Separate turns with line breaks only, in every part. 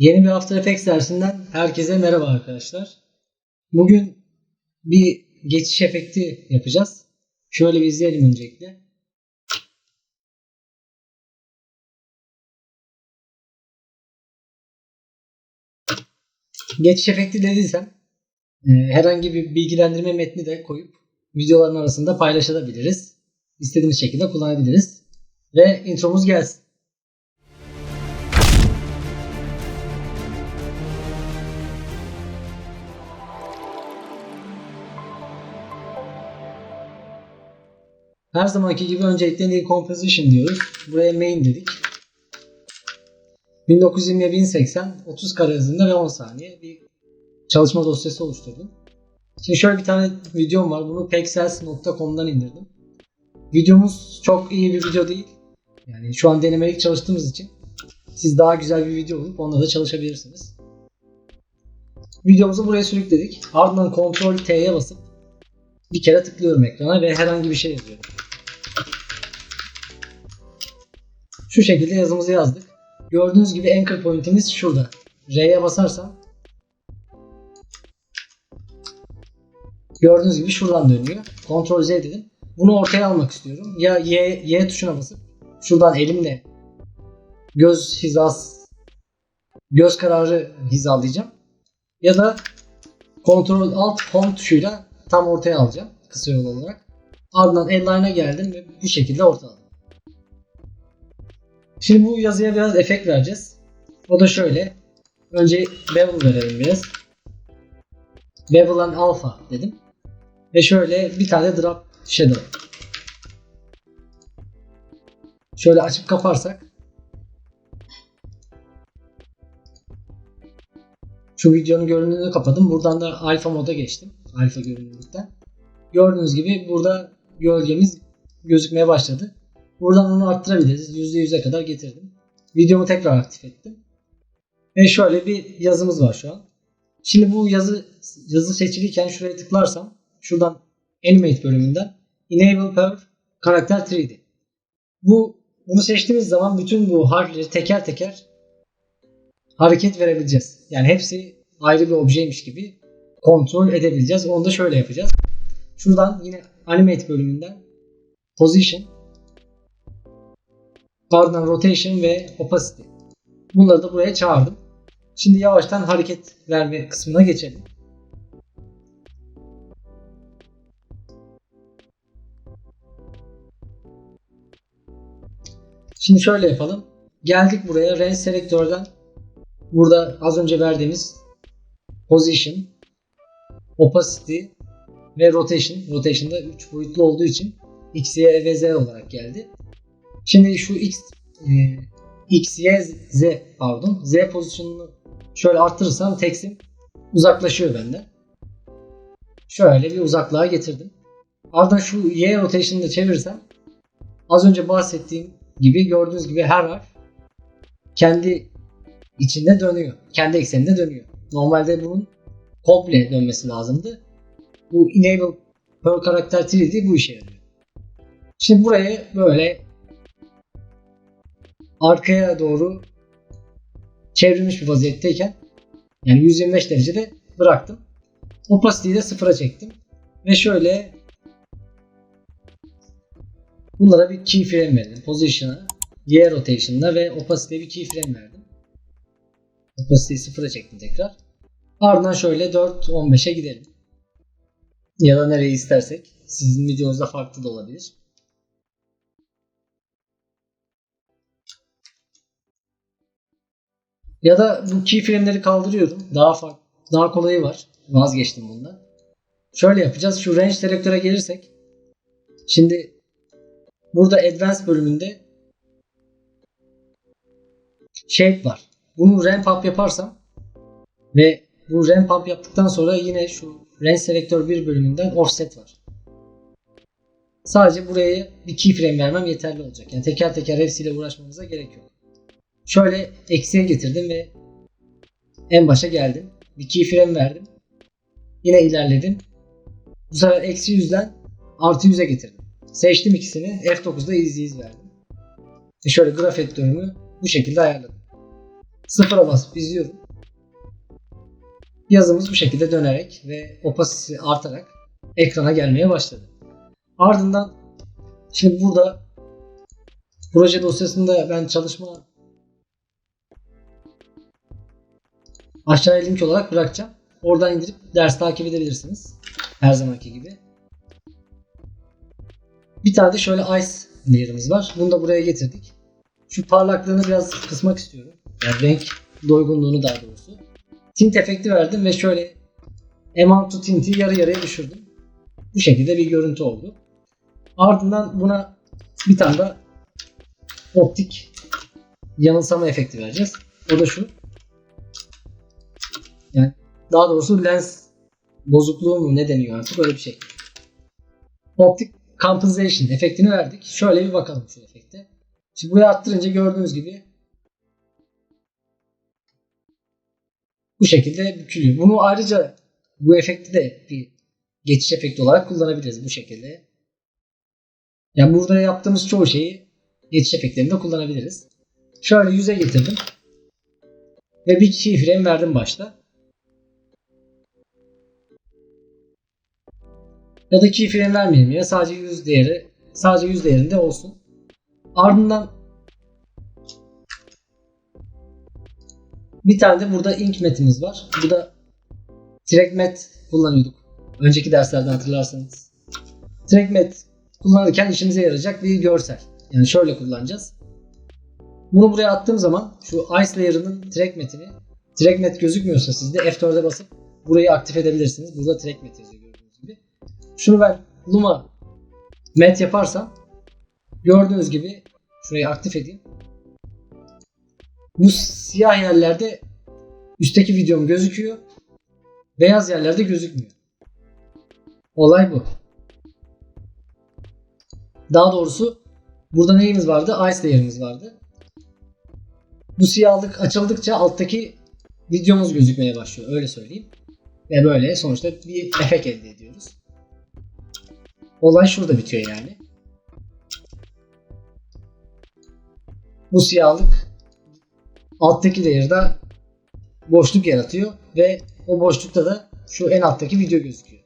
Yeni bir After Effects dersinden herkese merhaba arkadaşlar. Bugün bir geçiş efekti yapacağız. Şöyle bir izleyelim öncelikle. Geçiş efekti dediysem e, herhangi bir bilgilendirme metni de koyup videoların arasında paylaşabiliriz. İstediğimiz şekilde kullanabiliriz. Ve intromuz gelsin. Her zamanki gibi öncelikle New Composition diyoruz. Buraya main dedik. 1920 1080 30 kare hızında ve 10 saniye bir çalışma dosyası oluşturdum. Şimdi şöyle bir tane videom var. Bunu pexels.com'dan indirdim. Videomuz çok iyi bir video değil. Yani şu an denemelik çalıştığımız için siz daha güzel bir video bulup onda da çalışabilirsiniz. Videomuzu buraya sürükledik. Ardından Ctrl T'ye basıp bir kere tıklıyorum ekrana ve herhangi bir şey yazıyorum. Şu şekilde yazımızı yazdık. Gördüğünüz gibi anchor point'imiz şurada. R'ye basarsam gördüğünüz gibi şuradan dönüyor. Ctrl Z dedim. Bunu ortaya almak istiyorum. Ya Y, y tuşuna basıp şuradan elimle göz hizas göz kararı hizalayacağım. Ya da Ctrl Alt Home tuşuyla tam ortaya alacağım kısa yol olarak. Ardından Aligne'a geldim ve bu şekilde ortaladım. Şimdi bu yazıya biraz efekt vereceğiz. O da şöyle. Önce bevel verelim biraz. Bevel and alpha dedim. Ve şöyle bir tane drop shadow. Şöyle açıp kaparsak Şu videonun görünümünü kapadım. Buradan da alfa moda geçtim. Alfa görünümlükten. Gördüğünüz gibi burada gölgemiz gözükmeye başladı. Buradan onu arttırabiliriz. %100'e kadar getirdim. Videomu tekrar aktif ettim. Ve şöyle bir yazımız var şu an. Şimdi bu yazı yazı seçiliyken şuraya tıklarsam şuradan Animate bölümünden Enable Per Karakter 3D. Bu bunu seçtiğimiz zaman bütün bu harfleri teker teker hareket verebileceğiz. Yani hepsi ayrı bir objeymiş gibi kontrol edebileceğiz. Onu da şöyle yapacağız. Şuradan yine Animate bölümünden Position Ardından Rotation ve Opacity. Bunları da buraya çağırdım. Şimdi yavaştan hareket verme kısmına geçelim. Şimdi şöyle yapalım. Geldik buraya Range Selector'dan burada az önce verdiğimiz Position, Opacity ve Rotation. Rotation da 3 boyutlu olduğu için X, Y ve Z olarak geldi. Şimdi şu X e, X, Y, Z pardon. Z pozisyonunu şöyle arttırırsam teksim uzaklaşıyor benden. Şöyle bir uzaklığa getirdim. Ardından şu Y rotation'ını da çevirirsem az önce bahsettiğim gibi gördüğünüz gibi her harf kendi içinde dönüyor. Kendi ekseninde dönüyor. Normalde bunun komple dönmesi lazımdı. Bu enable per karakter 3D bu işe yarıyor. Şimdi buraya böyle arkaya doğru çevrilmiş bir vaziyetteyken yani 125 derecede bıraktım. Opacity'yi de sıfıra çektim. Ve şöyle bunlara bir keyframe verdim. Position'a, Y rotation'da ve opacity'ye bir keyframe verdim. Opacity'yi sıfıra çektim tekrar. Ardından şöyle 4-15'e gidelim. Ya da nereyi istersek. Sizin videonuzda farklı da olabilir. Ya da bu keyframe'leri kaldırıyorum. Daha farklı, daha kolayı var. Vazgeçtim bundan. Şöyle yapacağız. Şu range selektöre gelirsek. Şimdi burada advanced bölümünde shape var. Bunu ramp up yaparsam ve bu ramp up yaptıktan sonra yine şu range selektör 1 bölümünden offset var. Sadece buraya bir keyframe vermem yeterli olacak. Yani teker teker hepsiyle uğraşmamıza gerek yok. Şöyle eksiye getirdim ve en başa geldim. Bir keyframe verdim. Yine ilerledim. Bu sefer eksi 100'den artı 100'e getirdim. Seçtim ikisini. F9'da iz iz verdim. Ve şöyle graf editörümü bu şekilde ayarladım. Sıfıra basıp izliyorum. Yazımız bu şekilde dönerek ve opasitesi artarak ekrana gelmeye başladı. Ardından şimdi burada proje dosyasında ben çalışma aşağıya link olarak bırakacağım. Oradan indirip ders takip edebilirsiniz. Her zamanki gibi. Bir tane de şöyle ice layer'ımız var. Bunu da buraya getirdik. Şu parlaklığını biraz kısmak istiyorum. Yani renk doygunluğunu daha doğrusu. Tint efekti verdim ve şöyle amount to tint'i yarı yarıya düşürdüm. Bu şekilde bir görüntü oldu. Ardından buna bir tane de optik yanılsama efekti vereceğiz. O da şu. Yani daha doğrusu lens bozukluğu mu ne deniyor artık öyle bir şey. Optik compensation efektini verdik. Şöyle bir bakalım şu efekte. Şimdi buraya arttırınca gördüğünüz gibi bu şekilde bükülüyor. Bunu ayrıca bu efekti de bir geçiş efekti olarak kullanabiliriz bu şekilde. Yani burada yaptığımız çoğu şeyi geçiş efektlerinde kullanabiliriz. Şöyle yüze getirdim. Ve bir keyframe verdim başta. Ya da keyframe vermeyelim ya sadece yüz değeri sadece yüz değerinde olsun. Ardından bir tane de burada ink metimiz var. Bu da TrackMat kullanıyorduk. Önceki derslerden hatırlarsanız. TrackMat kullanırken işimize yarayacak bir görsel. Yani şöyle kullanacağız. Bunu buraya attığım zaman şu Ice Layer'ının TrackMat'ini TrackMat gözükmüyorsa sizde F4'e basıp burayı aktif edebilirsiniz. Burada TrackMat yazıyor gördüğünüz gibi. Şunu ben Luma Mat yaparsam gördüğünüz gibi şurayı aktif edeyim. Bu siyah yerlerde üstteki videom gözüküyor. Beyaz yerlerde gözükmüyor. Olay bu. Daha doğrusu burada neyimiz vardı? Ice layer'ımız vardı. Bu siyahlık açıldıkça alttaki videomuz gözükmeye başlıyor. Öyle söyleyeyim. Ve böyle sonuçta bir efekt elde ediyoruz. Olay şurada bitiyor yani. Bu siyahlık alttaki layer'da boşluk yaratıyor ve o boşlukta da şu en alttaki video gözüküyor.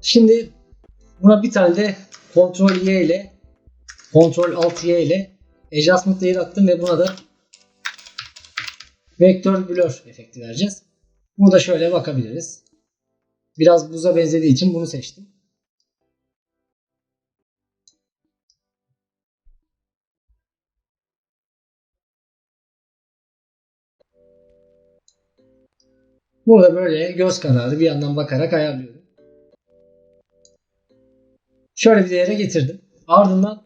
Şimdi buna bir tane de Ctrl Y ile Ctrl Alt Y ile Adjustment Layer attım ve buna da Vektör Blur efekti vereceğiz. Bunu da şöyle bakabiliriz. Biraz buza benzediği için bunu seçtim. Burada böyle göz kararı bir yandan bakarak ayarlıyorum. Şöyle bir değere getirdim. Ardından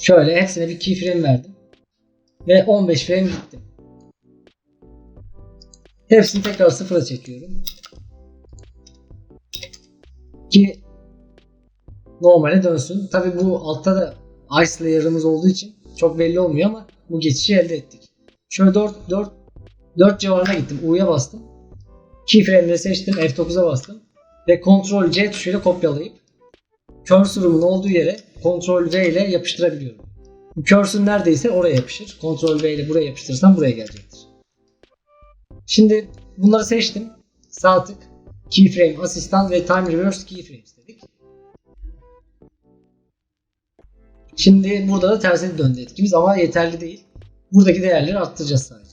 şöyle hepsine bir keyframe verdim. Ve 15 frame gittim. Hepsini tekrar sıfıra çekiyorum. Ki normale dönsün. Tabi bu altta da ice layer'ımız olduğu için çok belli olmuyor ama bu geçişi elde ettik. Şöyle 4, 4 4 civarına gittim. U'ya bastım. Keyframe'leri seçtim. F9'a bastım. Ve Ctrl C tuşuyla kopyalayıp cursor'umun olduğu yere Ctrl V ile yapıştırabiliyorum. Bu cursor neredeyse oraya yapışır. Ctrl V ile buraya yapıştırırsam buraya gelecektir. Şimdi bunları seçtim. Sağ tık, keyframe, asistan ve time reverse keyframes dedik. Şimdi burada da tersine döndü etkimiz ama yeterli değil. Buradaki değerleri arttıracağız sadece.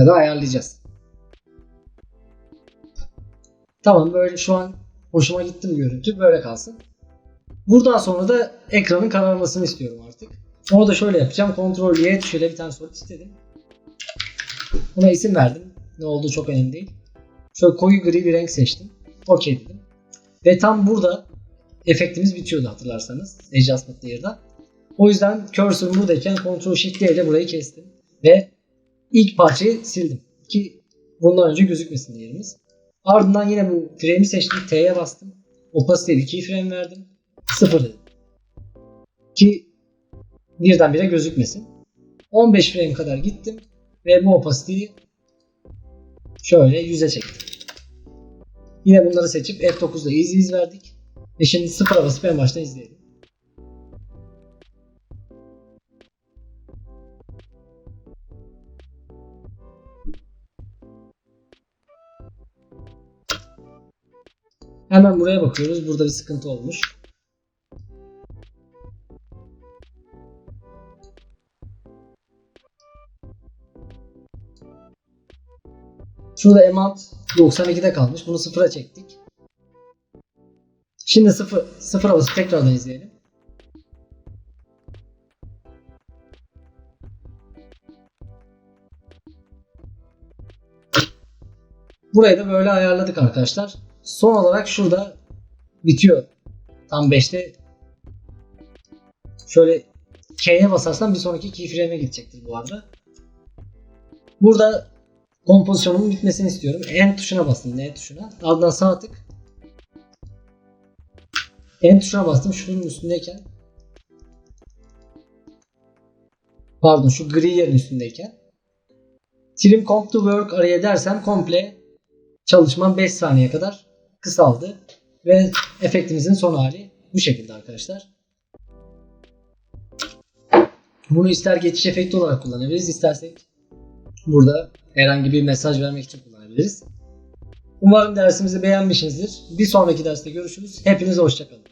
Ya da ayarlayacağız. Tamam böyle şu an hoşuma gitti bu görüntü. Böyle kalsın. Buradan sonra da ekranın kararmasını istiyorum artık. Onu da şöyle yapacağım. Ctrl Y tuşuyla bir tane solid istedim. Buna isim verdim. Ne olduğu çok önemli değil. Şöyle koyu gri bir renk seçtim. OK dedim. Ve tam burada efektimiz bitiyordu hatırlarsanız. Adjustment Layer'da. O yüzden cursor buradayken Ctrl Shift ile burayı kestim. Ve ilk parçayı sildim. Ki bundan önce gözükmesin yerimiz. Ardından yine bu frame'i seçtim. T'ye bastım. Opacity'ye keyframe verdim. 0 dedim. Ki birdenbire gözükmesin. 15 frame kadar gittim. Ve bu opacity'yi şöyle 100'e çektim. Yine bunları seçip F9'da easy iz verdik. Ve şimdi 0'a basıp en baştan izleyelim. Hemen buraya bakıyoruz. Burada bir sıkıntı olmuş. Şurada amount 92'de kalmış. Bunu sıfıra çektik. Şimdi sıfır, sıfıra basıp tekrardan izleyelim. Burayı da böyle ayarladık arkadaşlar. Son olarak şurada bitiyor. Tam 5'te şöyle K'ye basarsan bir sonraki keyframe'e gidecektir bu arada. Burada kompozisyonumun bitmesini istiyorum. N tuşuna bastım. N tuşuna. Ardından sağ tık. N tuşuna bastım. Şunun üstündeyken. Pardon şu gri yerin üstündeyken. Trim comp to work araya dersem komple çalışmam 5 saniye kadar kısaldı. Ve efektimizin son hali bu şekilde arkadaşlar. Bunu ister geçiş efekti olarak kullanabiliriz, istersek burada herhangi bir mesaj vermek için kullanabiliriz. Umarım dersimizi beğenmişsinizdir. Bir sonraki derste görüşürüz. Hepinize hoşçakalın.